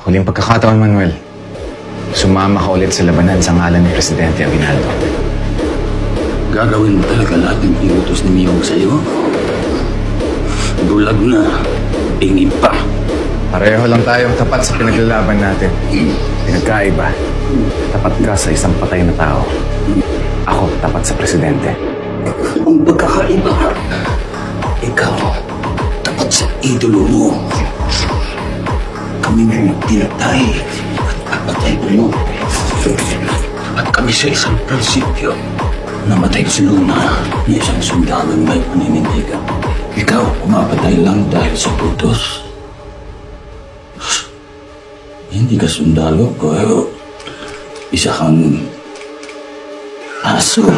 Huling pagkakataon, Manuel. Sumama ka ulit sa labanan sa ngalan ni Presidente Aguinaldo. Gagawin mo talaga lahat ng inutos ni Miyong sa'yo? Bulag na. Pingi pa. Pareho lang tayong tapat sa pinaglalaban natin. Pinagkaiba. Tapat ka sa isang patay na tao. Ako, tapat sa Presidente. Ang pagkakaiba. Ikaw, tapat sa idolo mo. Tinatay at papatay mo. At kami sa isang prinsipyo. Namatay si Luna na isang sundalong may paninindigan. Ikaw, umapatay lang dahil sa putos. Hindi ka sundalo, pero isa kang aso.